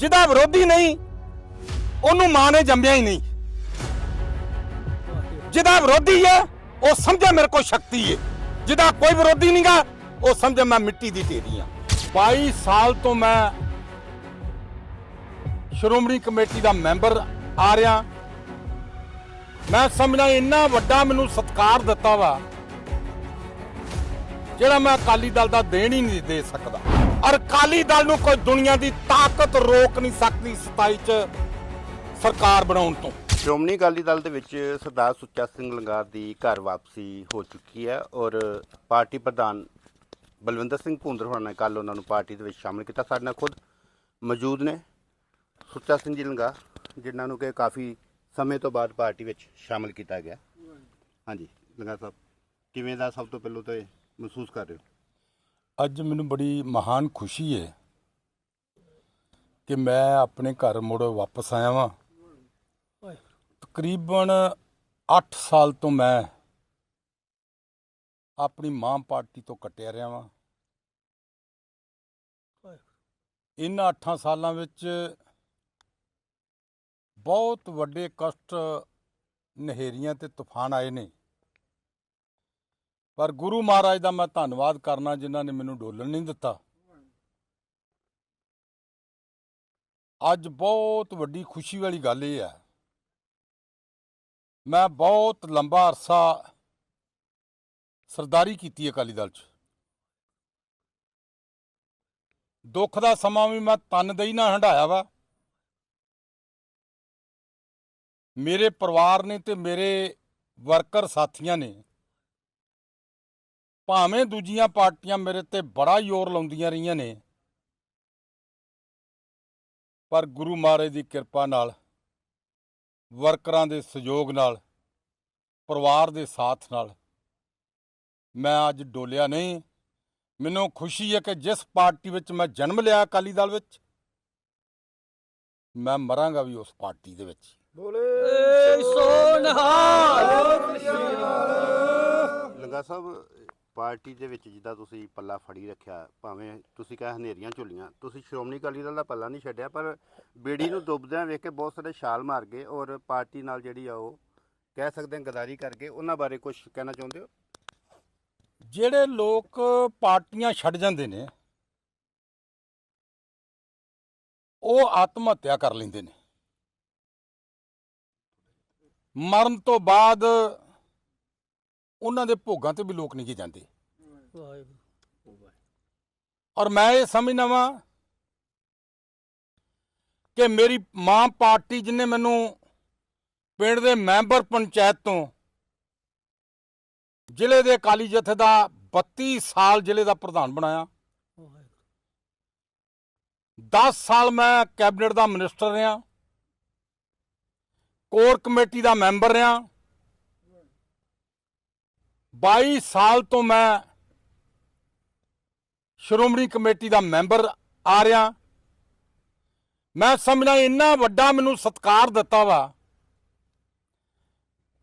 ਜਿਹਦਾ ਵਿਰੋਧੀ ਨਹੀਂ, ਉਹਨੂੰ ਮਾਂ ਨੇ ਜੰਮਿਆ ਹੀ ਨਹੀਂ। ਜਿਹਦਾ ਵਿਰੋਧੀ ਹੈ, ਉਹ ਸਮਝੇ ਮੇਰੇ ਕੋਲ ਸ਼ਕਤੀ ਹੈ। ਜਿਹਦਾ ਕੋਈ ਵਿਰੋਧੀ ਨਹੀਂਗਾ ਉਹ ਸਮਝੇ ਮੈਂ ਮਿੱਟੀ ਦੀ ਢੇਰੀ ਆ 22 ਸਾਲ ਤੋਂ ਮੈਂ ਸ਼੍ਰੋਮਣੀ ਕਮੇਟੀ ਦਾ ਮੈਂਬਰ ਆ ਰਿਹਾ। ਮੈਂ ਸਮਝਣਾ ਇੰਨਾ ਵੱਡਾ ਮੈਨੂੰ ਸਤਿਕਾਰ ਦਿੱਤਾ ਵਾ, ਜਿਹੜਾ ਮੈਂ ਅਕਾਲੀ ਦਲ ਦਾ ਦੇਣ ਹੀ ਨਹੀਂ ਦੇ ਸਕਦਾ। ਔਰ ਅਕਾਲੀ ਦਲ ਨੂੰ ਕੋਈ ਦੁਨੀਆ ਦੀ ਤਾਕਤ ਰੋਕ ਨਹੀਂ ਸਕਦੀ 27 ਚ ਸਰਕਾਰ ਬਣਾਉਣ ਤੋਂ। ਸ਼੍ਰੋਮਣੀ ਅਕਾਲੀ ਦਲ ਦੇ ਵਿੱਚ ਸਰਦਾਰ ਸੁੱਚਾ ਸਿੰਘ ਲੰਗਾਰ ਦੀ ਘਰ ਵਾਪਸੀ ਹੋ ਚੁੱਕੀ ਹੈ ਔਰ ਪਾਰਟੀ ਪ੍ਰਧਾਨ ਬਲਵਿੰਦਰ ਸਿੰਘ ਭੁੰਦਰ ਹੋਣਾ ਨੇ ਕੱਲ ਉਹਨਾਂ ਨੂੰ ਪਾਰਟੀ ਦੇ ਵਿੱਚ ਸ਼ਾਮਲ ਕੀਤਾ। ਸਾਡੇ ਨਾਲ ਖੁਦ ਮੌਜੂਦ ਨੇ ਸੁੱਚਾ ਸਿੰਘ ਜੀ ਲੰਗਾਰ, ਜਿਨ੍ਹਾਂ ਨੂੰ ਕਿ ਕਾਫੀ ਸਮੇਂ ਤੋਂ ਬਾਅਦ ਪਾਰਟੀ ਵਿੱਚ ਸ਼ਾਮਲ ਕੀਤਾ ਗਿਆ। ਹਾਂਜੀ, ਲੰਗਾਰ ਸਾਹਿਬ, ਕਿਵੇਂ ਦਾ ਸਭ ਤੋਂ ਪਹਿਲਾਂ ਤਾਂ ਇਹ ਮਹਿਸੂਸ ਕਰ ਰਹੇ ਹੋ? ਅੱਜ ਮੈਨੂੰ ਬੜੀ ਮਹਾਨ ਖੁਸ਼ੀ ਹੈ ਕਿ ਮੈਂ ਆਪਣੇ ਘਰ ਮੁੜ ਵਾਪਸ ਆਇਆ ਵਾਂ। ਤਕਰੀਬਨ 8 ਸਾਲ ਤੋਂ ਮੈਂ ਆਪਣੀ ਮਾਂ ਪਾਰਟੀ ਤੋਂ ਕੱਟਿਆ ਰਿਹਾ ਵਾਂ। ਇਹਨਾਂ 8 ਸਾਲਾਂ ਵਿੱਚ ਬਹੁਤ ਵੱਡੇ ਕਸ਼ਟ ਨਹਿਰੀਆਂ ਤੇ ਤੂਫਾਨ ਆਏ ਨੇ। ਪਰ ਗੁਰੂ ਮਹਾਰਾਜ ਦਾ ਮੈਂ ਧੰਨਵਾਦ ਕਰਨਾ ਜਿਨ੍ਹਾਂ ਨੇ ਮੈਨੂੰ ਡੋਲਣ ਨਹੀਂ ਦਿੱਤਾ। ਅੱਜ ਬਹੁਤ ਵੱਡੀ ਖੁਸ਼ੀ ਵਾਲੀ ਗੱਲ ਇਹ ਹੈ। ਮੈਂ ਬਹੁਤ ਲੰਬਾ ਅਰਸਾ ਸਰਦਾਰੀ ਕੀਤੀ ਅਕਾਲੀ ਦਲ 'ਚ। ਦੁੱਖ ਦਾ ਸਮਾਂ ਵੀ ਮੈਂ ਤਨਦੇਹੀ ਨਾ ਹੰਢਾਇਆ ਵਾ। ਮੇਰੇ ਪਰਿਵਾਰ ਨੇ ਤੇ ਮੇਰੇ ਵਰਕਰ ਸਾਥੀਆਂ ਨੇ ਭਾਵੇਂ ਦੂਜੀਆਂ ਪਾਰਟੀਆਂ ਮੇਰੇ ਤੇ ਬੜਾ ਜ਼ੋਰ ਲਾਉਂਦੀਆਂ ਰਹੀਆਂ ਨੇ ਪਰ ਗੁਰੂ ਮਹਾਰਾਜ ਦੀ ਕਿਰਪਾ ਨਾਲ ਵਰਕਰਾਂ ਦੇ ਸਹਿਯੋਗ ਨਾਲ ਪਰਿਵਾਰ ਦੇ ਸਾਥ ਨਾਲ ਮੈਂ ਅੱਜ ਡੋਲਿਆ ਨਹੀਂ। ਮੈਨੂੰ ਖੁਸ਼ੀ ਹੈ ਕਿ ਜਿਸ ਪਾਰਟੀ ਵਿੱਚ ਮੈਂ ਜਨਮ ਲਿਆ ਅਕਾਲੀ ਦਲ ਵਿੱਚ ਮੈਂ ਮਰਾਂਗਾ ਵੀ ਉਸ ਪਾਰਟੀ ਦੇ ਵਿੱਚ। ਲੰਗਾ ਸਾਹਿਬ ਪਾਰਟੀ ਦੇ ਵਿੱਚ ਜਿੱਦਾਂ ਤੁਸੀਂ ਪੱਲਾ ਫੜੀ ਰੱਖਿਆ, ਭਾਵੇਂ ਤੁਸੀਂ ਕਹੇ ਹਨੇਰੀਆਂ ਝੁੱਲੀਆਂ, ਤੁਸੀਂ ਸ਼੍ਰੋਮਣੀ ਅਕਾਲੀ ਦਲ ਦਾ ਪੱਲਾ ਨਹੀਂ ਛੱਡਿਆ, ਪਰ ਬੇੜੀ ਨੂੰ ਡੁੱਬਦਿਆਂ ਵੇਖ ਕੇ ਬਹੁਤ ਸਾਰੇ ਛਾਲ ਮਾਰ ਗਏ ਔਰ ਪਾਰਟੀ ਨਾਲ ਜਿਹੜੀ ਆ ਉਹ ਕਹਿ ਸਕਦੇ ਹਾਂ ਗਦਾਰੀ ਕਰਕੇ ਉਹਨਾਂ ਬਾਰੇ ਕੁਝ ਕਹਿਣਾ ਚਾਹੁੰਦੇ ਹੋ? ਜਿਹੜੇ ਲੋਕ ਪਾਰਟੀਆਂ ਛੱਡ ਜਾਂਦੇ ਨੇ, ਉਹ ਆਤਮ ਹੱਤਿਆ ਕਰ ਲੈਂਦੇ ਨੇ। ਮਰਨ ਤੋਂ ਬਾਅਦ ਉਹਨਾਂ ਦੇ ਭੋਗਾਂ ਤੇ ਵੀ ਲੋਕ ਨਹੀਂ ਜਾਂਦੇ। ਔਰ ਮੈਂ ਇਹ ਸਮਝਦਾ ਵਾਂ ਕਿ ਮੇਰੀ ਮਾਂ ਪਾਰਟੀ ਜਿਹਨੇ ਮੈਨੂੰ ਪਿੰਡ ਦੇ ਮੈਂਬਰ ਪੰਚਾਇਤ ਤੋਂ ਜ਼ਿਲ੍ਹੇ ਦੇ ਅਕਾਲੀ ਜਥੇ ਦਾ 32 ਸਾਲ ਜ਼ਿਲ੍ਹੇ ਦਾ ਪ੍ਰਧਾਨ ਬਣਾਇਆ। 10 ਸਾਲ ਮੈਂ ਕੈਬਨਿਟ ਦਾ ਮਿਨਿਸਟਰ ਰਿਹਾ। ਕੋਰ ਕਮੇਟੀ ਦਾ ਮੈਂਬਰ ਰਿਹਾ। 22 ਸਾਲ ਤੋਂ ਮੈਂ ਸ਼੍ਰੋਮਣੀ ਕਮੇਟੀ ਦਾ ਮੈਂਬਰ ਆ ਰਿਹਾ। ਮੈਂ ਸਮਝਣਾ ਇੰਨਾ ਵੱਡਾ ਮੈਨੂੰ ਸਤਿਕਾਰ ਦਿੱਤਾ ਵਾ,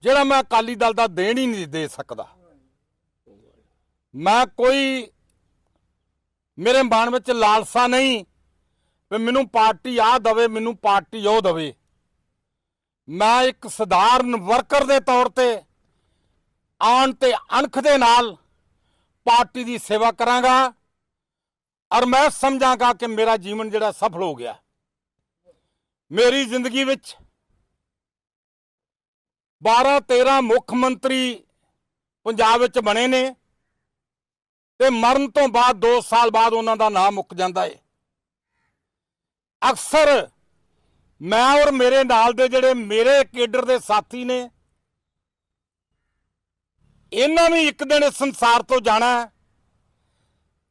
ਜਿਹੜਾ ਮੈਂ ਅਕਾਲੀ ਦਲ ਦਾ ਦੇਣ ਹੀ ਨਹੀਂ ਦੇ ਸਕਦਾ। ਮੈਂ ਕੋਈ ਮੇਰੇ ਮਨ ਵਿੱਚ ਲਾਲਸਾ ਨਹੀਂ ਵੀ ਮੈਨੂੰ ਪਾਰਟੀ ਆ ਦਵੇ, ਮੈਨੂੰ ਪਾਰਟੀ ਉਹ ਦਵੇ। ਮੈਂ ਇੱਕ ਸਧਾਰਨ ਵਰਕਰ ਦੇ ਤੌਰ ਤੇ ਆਣ ਤੇ ਅਣਖ ਦੇ ਨਾਲ ਪਾਰਟੀ ਦੀ ਸੇਵਾ ਕਰਾਂਗਾ ਔਰ ਮੈਂ ਸਮਝਾਂਗਾ ਕਿ ਮੇਰਾ ਜੀਵਨ ਜਿਹੜਾ ਸਫਲ ਹੋ ਗਿਆ। ਮੇਰੀ ਜ਼ਿੰਦਗੀ ਵਿੱਚ 12 13 ਮੁੱਖ ਮੰਤਰੀ ਪੰਜਾਬ ਵਿੱਚ ਬਣੇ ਨੇ ਤੇ ਮਰਨ ਤੋਂ ਬਾਅਦ 2 ਸਾਲ ਬਾਅਦ ਉਹਨਾਂ ਦਾ ਨਾਮ ਮੁੱਕ ਜਾਂਦਾ ਏ। ਅਕਸਰ ਮੈਂ ਔਰ ਮੇਰੇ ਨਾਲ ਦੇ ਜਿਹੜੇ ਮੇਰੇ ਕੇਡਰ ਦੇ ਸਾਥੀ ਨੇ ਇਹਨਾਂ ਵੀ ਇੱਕ ਦਿਨ ਇਸ ਸੰਸਾਰ ਤੋਂ ਜਾਣਾ ਹੈ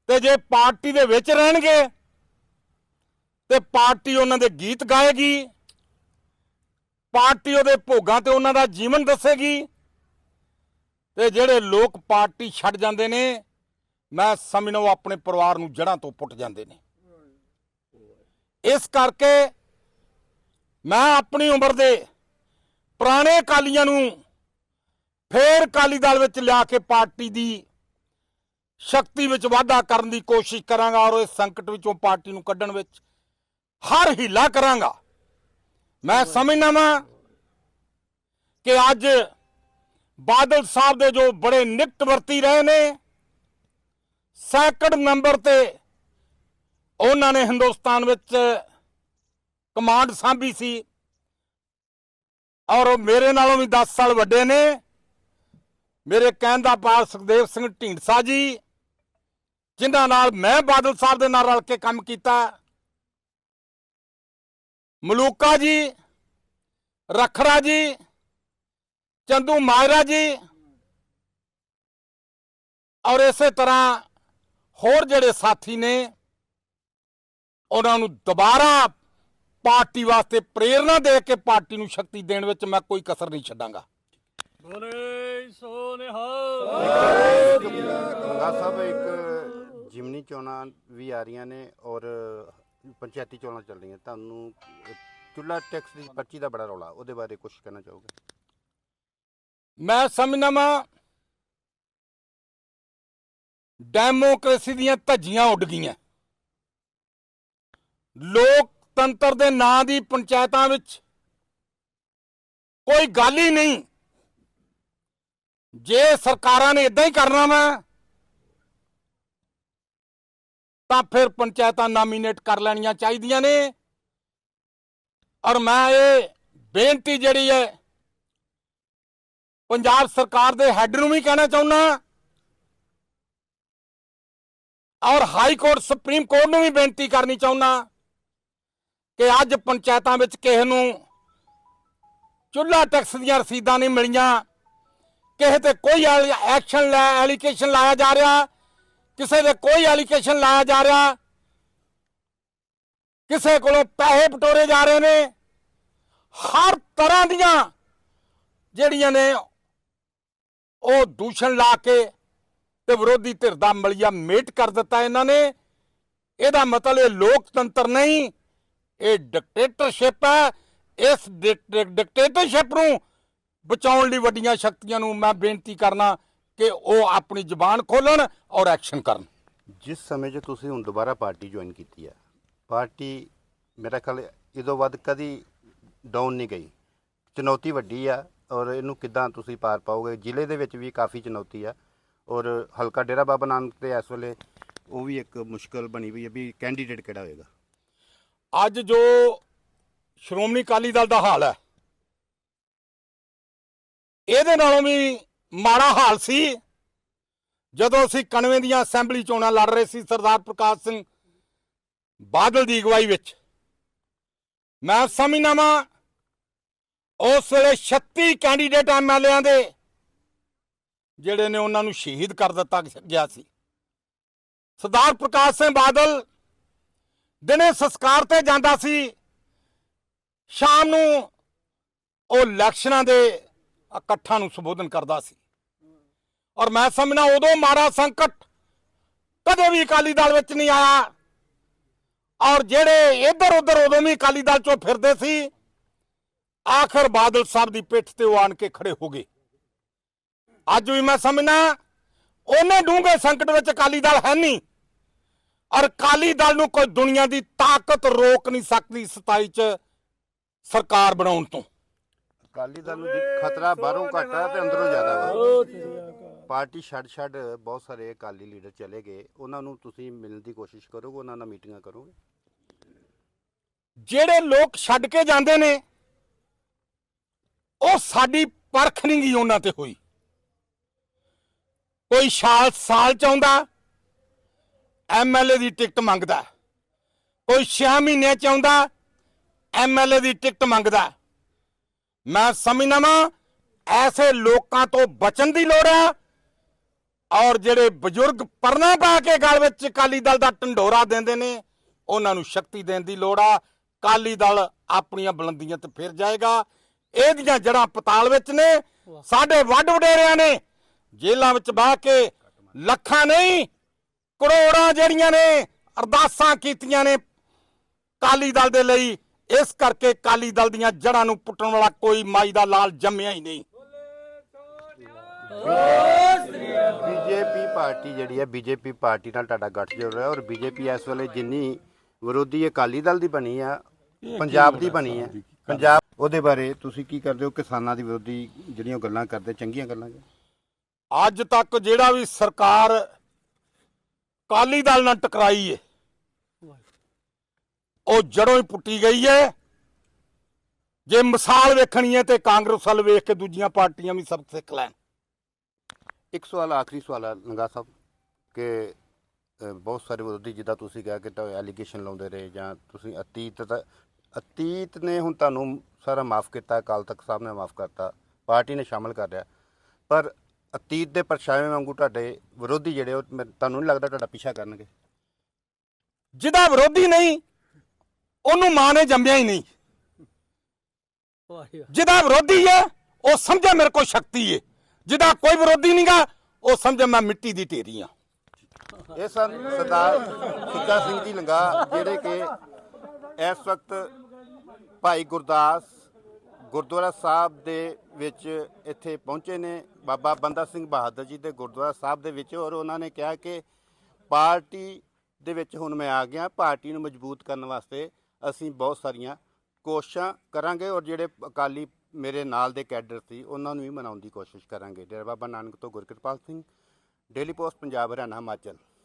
ਤੇ ਜੇ ਪਾਰਟੀ ਦੇ ਵਿੱਚ ਰਹਿਣਗੇ ਤੇ ਪਾਰਟੀ ਉਹਨਾਂ ਦੇ ਗੀਤ ਗਾਏਗੀ, ਪਾਰਟੀ ਉਹਦੇ ਭੋਗਾਂ ਤੇ ਉਹਨਾਂ ਦਾ ਜੀਵਨ ਦੱਸੇਗੀ ਤੇ ਜਿਹੜੇ ਲੋਕ ਪਾਰਟੀ ਛੱਡ ਜਾਂਦੇ ਨੇ, ਮੈਂ ਸਮਝਣਾ ਉਹ ਆਪਣੇ ਪਰਿਵਾਰ ਨੂੰ ਜੜ੍ਹਾਂ ਤੋਂ ਪੁੱਟ ਜਾਂਦੇ ਨੇ। ਇਸ ਕਰਕੇ ਮੈਂ ਆਪਣੀ ਉਮਰ ਦੇ ਪੁਰਾਣੇ ਅਕਾਲੀਆਂ ਨੂੰ ਫੇਰ ਅਕਾਲੀ ਦਲ ਵਿੱਚ ਲਿਆ ਕੇ ਪਾਰਟੀ ਦੀ ਸ਼ਕਤੀ ਵਿੱਚ ਵਾਧਾ ਕਰਨ ਦੀ ਕੋਸ਼ਿਸ਼ ਕਰਾਂਗਾ ਔਰ ਇਸ ਸੰਕਟ ਵਿੱਚੋਂ ਪਾਰਟੀ ਨੂੰ ਕੱਢਣ ਵਿੱਚ ਹਰ ਹੀਲਾ ਕਰਾਂਗਾ। ਮੈਂ ਸਮਝਦਾ ਵਾਂ ਕਿ ਅੱਜ ਬਾਦਲ ਸਾਹਿਬ ਦੇ ਜੋ ਬੜੇ ਨਿਕਟ ਵਰਤੀ ਰਹੇ ਨੇ ਸੈਕੰਡ ਨੰਬਰ ਤੇ ਉਹਨਾਂ ਨੇ ਹਿੰਦੁਸਤਾਨ ਵਿੱਚ ਕਮਾਂਡ ਸਾਂਭੀ ਸੀ ਔਰ ਉਹ ਮੇਰੇ ਨਾਲੋਂ ਵੀ 10 ਸਾਲ ਵੱਡੇ ਨੇ। ਮੇਰੇ ਕਹਿਣ ਦਾ ਭਾਵ ਸੁਖਦੇਵ ਸਿੰਘ ਢੀਂਡਸਾ ਜੀ, ਜਿਨ੍ਹਾਂ ਨਾਲ ਮੈਂ ਬਾਦਲ ਸਾਹਿਬ ਦੇ ਨਾਲ ਰਲ ਕੇ ਕੰਮ ਕੀਤਾ। ਮਲੂਕਾ ਜੀ, ਰਖੜਾ ਜੀ, ਚੰਦੂ ਮਾਇਰਾ ਜੀ, ਔਰ ਇਸੇ ਤਰ੍ਹਾਂ ਹੋਰ ਜਿਹੜੇ ਸਾਥੀ ਨੇ, ਉਹਨਾਂ ਨੂੰ ਦੁਬਾਰਾ ਪਾਰਟੀ ਵਾਸਤੇ ਪ੍ਰੇਰਣਾ ਦੇ ਕੇ ਪਾਰਟੀ ਨੂੰ ਸ਼ਕਤੀ ਦੇਣ ਵਿੱਚ ਮੈਂ ਕੋਈ ਕਸਰ ਨਹੀਂ ਛੱਡਾਂਗਾ। ਬੋਲੇ। ਸੋ ਨਿਹਾਲ ਗੰਗਾ ਸਾਹਿਬ ਇੱਕ ਜਿਮਨੀ ਚੋਣਾਂ ਵੀ ਆ ਰਹੀਆਂ ਨੇ ਔਰ ਪੰਚਾਇਤੀ ਚੋਣਾਂ ਚੱਲ ਰਹੀਆਂ। ਤੁਹਾਨੂੰ ਚੁੱਲਾ ਟੈਕਸ ਦੀ ਪਰਚੀ ਦਾ ਬੜਾ ਰੌਲਾ ਉਹਦੇ ਬਾਰੇ ਕੁਝ ਕਹਿਣਾ ਚਾਹੋਗੇ? ਮੈਂ ਸਮਝਦਾ ਵਾਂ ਡੈਮੋਕ੍ਰੇਸੀ ਦੀਆਂ ਧੱਜੀਆਂ ਉੱਡ ਗਈਆਂ। ਲੋਕਤੰਤਰ ਦੇ ਨਾਂ ਦੀ ਪੰਚਾਇਤਾਂ ਵਿੱਚ ਕੋਈ ਗੱਲ ਹੀ ਨਹੀਂ। ਜੇ ਸਰਕਾਰਾਂ ਨੇ ਇਦਾਂ ਹੀ ਕਰਨਾ ਵਾ, ਤਾਂ ਫਿਰ ਪੰਚਾਇਤਾਂ ਨਾਮੀਨੇਟ ਕਰ ਲੈਣੀਆਂ ਚਾਹੀਦੀਆਂ ਨੇ। ਔਰ ਮੈਂ ਇਹ ਬੇਨਤੀ ਜਿਹੜੀ ਹੈ, ਪੰਜਾਬ ਸਰਕਾਰ ਦੇ ਹੈੱਡ ਨੂੰ ਵੀ ਕਹਿਣਾ ਚਾਹੁੰਦਾ ਔਰ ਹਾਈ ਕੋਰਟ ਸੁਪਰੀਮ ਕੋਰਟ ਨੂੰ ਵੀ ਬੇਨਤੀ ਕਰਨੀ ਚਾਹੁੰਦਾ ਕਿ ਅੱਜ ਪੰਚਾਇਤਾਂ ਵਿੱਚ ਕਿਸੇ ਨੂੰ ਚੁੱਲ੍ਹਾ ਟੈਕਸ ਦੀਆਂ ਰਸੀਦਾਂ ਨਹੀਂ ਮਿਲੀਆਂ। ਕਿਸੇ ਤੇ ਕੋਈ ਐਕਸ਼ਨ ਲੈ ਐਲੀਗੇਸ਼ਨ ਲਾਇਆ ਜਾ ਰਿਹਾ, ਕਿਸੇ ਦੇ ਕੋਈ ਐਲੀਗੇਸ਼ਨ ਲਾਇਆ ਜਾ ਰਿਹਾ, ਕਿਸੇ ਕੋਲੋਂ ਪੈਸੇ ਪਟੋਰੇ ਜਾ ਰਹੇ ਨੇ, ਹਰ ਤਰ੍ਹਾਂ ਦੀਆਂ ਜਿਹੜੀਆਂ ਨੇ ਉਹ ਦੂਸ਼ਣ ਲਾ ਕੇ ਤੇ ਵਿਰੋਧੀ ਧਿਰ ਦਾ ਮਲਿਆ ਮੇਟ ਕਰ ਦਿੱਤਾ ਇਹਨਾਂ ਨੇ। ਇਹਦਾ ਮਤਲਬ ਇਹ ਲੋਕਤੰਤਰ ਨਹੀਂ, ਇਹ ਡਿਕਟੇਟਰਸ਼ਿਪ ਹੈ। ਇਸ ਡਿਕਟੇਟਰਸ਼ਿਪ ਨੂੰ ਬਚਾਉਣ ਲਈ ਵੱਡੀਆਂ ਸ਼ਕਤੀਆਂ ਨੂੰ ਮੈਂ ਬੇਨਤੀ ਕਰਨਾ ਕਿ ਉਹ ਆਪਣੀ ਜ਼ੁਬਾਨ ਖੋਲਣ ਔਰ ਐਕਸ਼ਨ ਕਰਨ। ਜਿਸ ਸਮੇਂ 'ਚ ਤੁਸੀਂ ਹੁਣ ਦੁਬਾਰਾ ਪਾਰਟੀ ਜੁਆਇਨ ਕੀਤੀ ਹੈ ਪਾਰਟੀ ਮੇਰਾ ਖਿਆਲ ਇਦੋਂ ਵੱਧ ਕਦੀ ਡਾਊਨ ਨਹੀਂ ਗਈ। ਚੁਣੌਤੀ ਵੱਡੀ ਆ ਔਰ ਇਹਨੂੰ ਕਿੱਦਾਂ ਤੁਸੀਂ ਪਾਰ ਪਾਓਗੇ? ਜ਼ਿਲ੍ਹੇ ਦੇ ਵਿੱਚ ਵੀ ਕਾਫੀ ਚੁਣੌਤੀ ਆ ਔਰ ਹਲਕਾ ਡੇਰਾ ਬਾਬਾ ਨਾਨਕ ਤੇ ਇਸ ਵੇਲੇ ਉਹ ਵੀ ਇੱਕ ਮੁਸ਼ਕਲ ਬਣੀ ਹੋਈ ਹੈ ਵੀ ਕੈਂਡੀਡੇਟ ਕਿਹੜਾ ਹੋਏਗਾ? ਅੱਜ ਜੋ ਸ਼੍ਰੋਮਣੀ ਅਕਾਲੀ ਦਲ ਦਾ ਹਾਲ ਹੈ ਇਹਦੇ ਨਾਲੋਂ ਵੀ ਮਾੜਾ ਹਾਲ ਸੀ। ਜਦੋਂ ਅਸੀਂ ਕਣਵੇਂ ਦੀਆਂ ਅਸੈਂਬਲੀ ਚੋਣਾਂ ਲੜ ਰਹੇ ਸੀ ਸਰਦਾਰ ਪ੍ਰਕਾਸ਼ ਸਿੰਘ ਬਾਦਲ ਦੀ ਅਗਵਾਈ ਵਿੱਚ। ਮੈਂ ਸਮਝਣਾ ਵਾਂ, ਉਸ ਵੇਲੇ 36 ਕੈਂਡੀਡੇਟ ਐਮਐਲਏਆਂ ਦੇ ਜਿਹੜੇ ਨੇ ਉਹਨਾਂ ਨੂੰ ਸ਼ਹੀਦ ਕਰ ਦਿੱਤਾ ਗਿਆ ਸੀ। ਸਰਦਾਰ ਪ੍ਰਕਾਸ਼ ਸਿੰਘ ਬਾਦਲ ਦਿਨੇ ਸੰਸਕਾਰ ਤੇ ਜਾਂਦਾ ਸੀ। ਸ਼ਾਮ ਨੂੰ ਉਹ ਇਲੈਕਸ਼ਨਾਂ ਦੇ ਇਕੱਠਾਂ ਨੂੰ ਸੰਬੋਧਨ ਕਰਦਾ ਸੀ। ਔਰ ਮੈਂ ਸਮਝਣਾ ਉਦੋਂ ਮਾੜਾ ਸੰਕਟ ਕਦੇ ਵੀ ਅਕਾਲੀ ਦਲ ਵਿੱਚ ਨਹੀਂ ਆਇਆ। ਔਰ ਜਿਹੜੇ ਇੱਧਰ ਉੱਧਰ ਉਦੋਂ ਵੀ ਅਕਾਲੀ ਦਲ ਚੋਂ ਫਿਰਦੇ ਸੀ, ਆਖਰ ਬਾਦਲ ਸਾਹਿਬ ਦੀ ਪਿੱਠ ਤੇ ਉਹ ਆਣ ਕੇ ਖੜੇ ਹੋ ਗਏ। ਅੱਜ ਵੀ ਮੈਂ ਸਮਝਣਾ ਉਹਨੇ ਡੂੰਘੇ ਸੰਕਟ ਵਿੱਚ ਅਕਾਲੀ ਦਲ ਹੈ ਨਹੀਂ। ਔਰ ਅਕਾਲੀ ਦਲ ਨੂੰ ਕੋਈ ਦੁਨੀਆ ਦੀ ਤਾਕਤ ਰੋਕ ਨਹੀਂ ਸਕਦੀ 27 ਚ ਸਰਕਾਰ ਬਣਾਉਣ ਤੋਂ। ਅਕਾਲੀ ਦਲ ਨੂੰ ਜੀ ਖਤਰਾ ਬਾਹਰੋਂ ਘੱਟ ਆ ਤੇ ਅੰਦਰੋਂ ਜ਼ਿਆਦਾ ਵਾ। ਪਾਰਟੀ ਛੱਡ ਛੱਡ ਬਹੁਤ ਸਾਰੇ ਅਕਾਲੀ ਲੀਡਰ ਚਲੇ ਗਏ। ਉਹਨਾਂ ਨੂੰ ਤੁਸੀਂ ਮਿਲਣ ਦੀ ਕੋਸ਼ਿਸ਼ ਕਰੋਗੇ? ਉਹਨਾਂ ਨਾਲ ਮੀਟਿੰਗਾਂ ਕਰੋਗੇ? ਜਿਹੜੇ ਲੋਕ ਛੱਡ ਕੇ ਜਾਂਦੇ ਨੇ ਉਹ ਸਾਡੀ ਪਰਖ ਨਹੀਂ ਗਈ ਉਹਨਾਂ ਤੇ ਹੋਈ। ਕੋਈ ਸਾਲ ਸਾਲ ਚਾਹੁੰਦਾ ਐਮਐਲਏ ਦੀ ਟਿਕਟ ਮੰਗਦਾ। ਕੋਈ 6 ਮਹੀਨੇ ਚਾਹੁੰਦਾ ਐਮਐਲਏ ਦੀ ਟਿਕਟ ਮੰਗਦਾ। ਮੈਂ ਸਮਝਦਾ ਵਾਂ, ਐਸੇ ਲੋਕਾਂ ਤੋਂ ਬਚਣ ਦੀ ਲੋੜ ਹੈ ਔਰ ਜਿਹੜੇ ਬਜ਼ੁਰਗ ਪਰਨਾ ਪਾ ਕੇ ਗਲ ਵਿੱਚ ਅਕਾਲੀ ਦਲ ਦਾ ਢੰਡੋਰਾ ਦਿੰਦੇ ਨੇ, ਉਹਨਾਂ ਨੂੰ ਸ਼ਕਤੀ ਦੇਣ ਦੀ ਲੋੜ ਆ। ਅਕਾਲੀ ਦਲ ਆਪਣੀਆਂ ਬੁਲੰਦੀਆਂ ਤੇ ਫਿਰ ਜਾਏਗਾ। ਇਹਦੀਆਂ ਜੜਾਂ ਪਤਾਲ ਵਿੱਚ ਨੇ, ਸਾਡੇ ਵੱਡ ਵਡੇਰਿਆਂ ਨੇ, ਜੇਲ੍ਹਾਂ ਵਿੱਚ ਬਾਹ ਕੇ ਲੱਖਾਂ ਨਹੀਂ, ਕਰੋੜਾਂ ਜਿਹੜੀਆਂ ਨੇ ਅਰਦਾਸਾਂ ਕੀਤੀਆਂ ਨੇ ਕਾਲੀ ਦਲ ਦੇ ਲਈ ਇਸ ਕਰਕੇ ਕਾਲੀ ਦਲ ਦੀਆਂ ਜੜਾਂ ਨੂੰ ਪੁੱਟਣ ਵਾਲਾ ਕੋਈ ਮਾਈ ਦਾ ਲਾਲ ਜੰਮਿਆ ਹੀ ਨਹੀਂ। ਬੀਜੇਪੀ ਪਾਰਟੀ ਜਿਹੜੀ ਹੈ ਬੀਜੇਪੀ ਪਾਰਟੀ ਨਾਲ ਤੁਹਾਡਾ ਗੱਠਜੋੜ ਰਿਹਾ ਔਰ ਬੀਜੇਪੀ ਇਸ ਵੇਲੇ ਜਿੰਨੀ ਵਿਰੋਧੀ ਅਕਾਲੀ ਦਲ ਦੀ ਬਣੀ ਆ ਪੰਜਾਬ ਦੀ ਬਣੀ ਹੈ ਪੰਜਾਬ ਉਹਦੇ ਬਾਰੇ ਤੁਸੀਂ ਕੀ ਕਰਦੇ ਹੋ? ਕਿਸਾਨਾਂ ਦੀ ਵਿਰੋਧੀ ਜਿਹੜੀਆਂ ਗੱਲਾਂ ਕਰਦੇ ਚੰਗੀਆਂ ਗੱਲਾਂ ਅੱਜ ਤੱਕ ਜਿਹੜਾ ਵੀ ਸਰਕਾਰ ਕਾਲੀ ਦਲ ਨਾਲ ਟਕਰਾਈ ਏ ਉਹ ਜੜੋਂ ਹੀ ਪੁੱਟੀ ਗਈ ਏ। ਜੇ ਮਿਸਾਲ ਵੇਖਣੀ ਹੈ ਤੇ ਕਾਂਗਰਸ ਵੱਲ ਵੇਖ ਕੇ ਦੂਜੀਆਂ ਪਾਰਟੀਆਂ ਵੀ ਸਬਕ ਸਿੱਖ ਲੈਣ। ਇੱਕ ਸਵਾਲ ਆਖਰੀ ਸਵਾਲ ਹੈ ਲੰਗਾ ਸਾਹਿਬ ਕਿ ਬਹੁਤ ਸਾਰੇ ਵਿਰੋਧੀ ਜਿੱਦਾਂ ਤੁਸੀਂ ਕਿਹਾ ਕਿ ਤਾਂ ਐਲੀਗੇਸ਼ਨ ਲਾਉਂਦੇ ਰਹੇ ਜਾਂ ਤੁਸੀਂ ਅਤੀਤ ਦਾ ਅਤੀਤ ਨੇ ਹੁਣ ਤੁਹਾਨੂੰ ਸਾਰਾ ਮਾਫ ਕੀਤਾ ਅਕਾਲ ਤਖਤ ਸਾਹਿਬ ਨੇ ਮਾਫ ਕਰਤਾ ਪਾਰਟੀ ਨੇ ਸ਼ਾਮਲ ਕਰ ਲਿਆ। ਪਰ ਅਤੀਤ ਦੇ ਪਰਛਾਵੇਂ ਵਾਂਗੂ ਤੁਹਾਡੇ ਵਿਰੋਧੀ ਜਿਹੜੇ ਉਹ ਤੁਹਾਨੂੰ ਨਹੀਂ ਲੱਗਦਾ ਤੁਹਾਡਾ ਪਿੱਛਾ ਕਰਨਗੇ? ਜਿਹਦਾ ਵਿਰੋਧੀ ਨਹੀਂ ਉਹਨੂੰ ਮਾਂ ਨੇ ਜੰਮਿਆ ਹੀ ਨਹੀਂ। ਵਾਹ ਜਿਹਦਾ ਵਿਰੋਧੀ ਹੈ ਉਹ ਸਮਝੇ ਮੇਰੇ ਕੋਲ ਸ਼ਕਤੀ ਹੈ ਜਿਹਦਾ ਕੋਈ ਵਿਰੋਧੀ ਨਹੀਂਗਾ ਉਹ ਸਮਝੇ ਮੈਂ ਮਿੱਟੀ ਦੀ ਢੇਰੀ ਆ। ਇਹ ਸਨ ਸਰਦਾਰ ਸੁੱਚਾ ਸਿੰਘ ਜੀ ਲੰਗਾ ਜਿਹੜੇ ਕਿ ਇਸ ਵਕਤ ਭਾਈ ਗੁਰਦਾਸ ਗੁਰਦੁਆਰਾ ਸਾਹਿਬ ਦੇ ਵਿੱਚ ਇੱਥੇ ਪਹੁੰਚੇ ਨੇ। ਬਾਬਾ ਬੰਦਾ ਸਿੰਘ ਬਹਾਦਰ ਜੀ ਦੇ ਗੁਰਦੁਆਰਾ ਸਾਹਿਬ ਦੇ ਵਿੱਚ ਔਰ ਉਹਨਾਂ ਨੇ ਕਿਹਾ ਕਿ ਪਾਰਟੀ ਦੇ ਵਿੱਚ ਹੁਣ ਮੈਂ ਆ ਗਿਆ ਪਾਰਟੀ ਨੂੰ ਮਜ਼ਬੂਤ ਕਰਨ ਵਾਸਤੇ ਅਸੀਂ ਬਹੁਤ ਸਾਰੀਆਂ ਕੋਸ਼ਿਸ਼ਾਂ ਕਰਾਂਗੇ ਔਰ ਜਿਹੜੇ ਅਕਾਲੀ ਮੇਰੇ ਨਾਲ ਦੇ ਕੈਡਰ ਸੀ, ਉਹਨਾਂ ਨੂੰ ਵੀ ਮਨਾਉਣ ਦੀ ਕੋਸ਼ਿਸ਼ ਕਰਾਂਗੇ। ਡੇਰਾ ਬਾਬਾ ਨਾਨਕ ਤੋਂ ਗੁਰਕਿਰਪਾਲ ਸਿੰਘ, ਡੇਲੀ ਪੋਸਟ, ਪੰਜਾਬ, ਹਰਿਆਣਾ, ਹਿਮਾਚਲ।